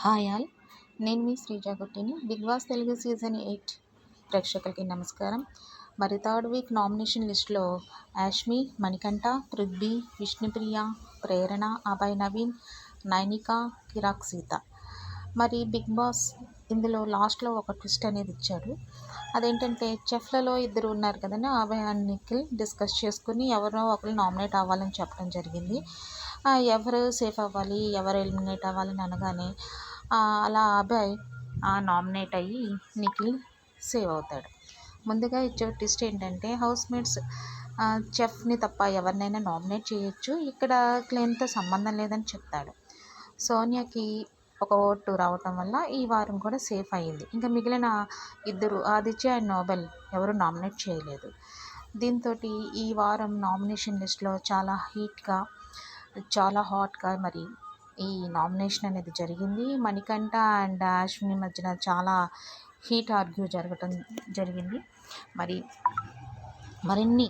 Hi all. నేను మీ శ్రీజాగుట్టిని Bigg Boss Telugu season eight ప్రేక్షకులకి నమస్కారం. మరి థర్డ్ వీక్ నామినేషన్ లిస్ట్లో యాష్మి మణికంఠ పృథ్వీ విష్ణుప్రియ ప్రేరణ అభయ్ నవీన్ నైనిక కిరాక్ సీత. మరి బిగ్ బాస్ ఇందులో లాస్ట్లో ఒక ట్విస్ట్ అనేది ఇచ్చాడు. అదేంటంటే చెఫ్లలో ఇద్దరు ఉన్నారు కదండి అభయ్ అండ్ నిఖిల్ డిస్కస్ చేసుకుని ఎవరో ఒకరు నామినేట్ అవ్వాలని చెప్పడం జరిగింది. ఎవరు సేఫ్ అవ్వాలి ఎవరు ఎలిమినేట్ అవ్వాలని అనగానే అలా అభయ్ నామినేట్ అయ్యి నిఖిల్ సేవ్ అవుతాడు. ముందుగా ఇచ్చే ట్విస్ట్ ఏంటంటే హౌస్ మేట్స్ చెఫ్ని తప్ప ఎవరినైనా నామినేట్ చేయొచ్చు. ఇక్కడ క్లెయిమ్తో సంబంధం లేదని చెప్తాడు. సోనియాకి ఒక ఓటు రావటం వల్ల ఈ వారం కూడా సేఫ్ అయ్యింది. ఇంకా మిగిలిన ఇద్దరు ఆదిత్య అండ్ నోబెల్ ఎవరు నామినేట్ చేయలేదు. దీంతో ఈ వారం నామినేషన్ లిస్ట్లో చాలా హీట్గా చాలా హాట్గా మరి ఈ నామినేషన్ అనేది జరిగింది. మణికంఠ అండ్ అశ్విని మధ్యన చాలా హీట్ ఆర్గ్యూ జరగటం జరిగింది. మరి మరిన్ని